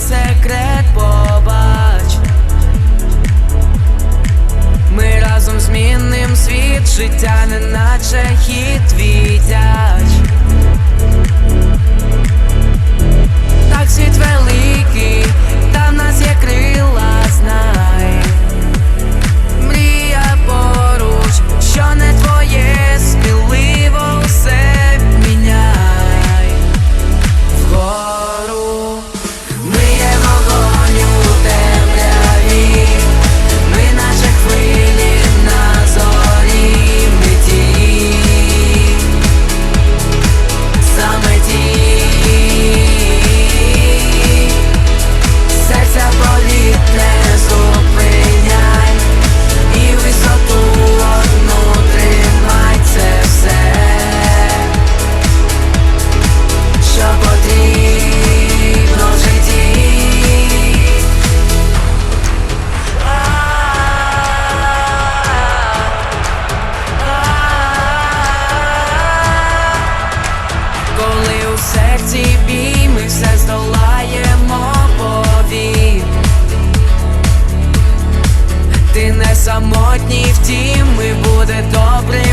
секрет побач. Ми разом змінним світ, життя, не наче хід вітя добрий.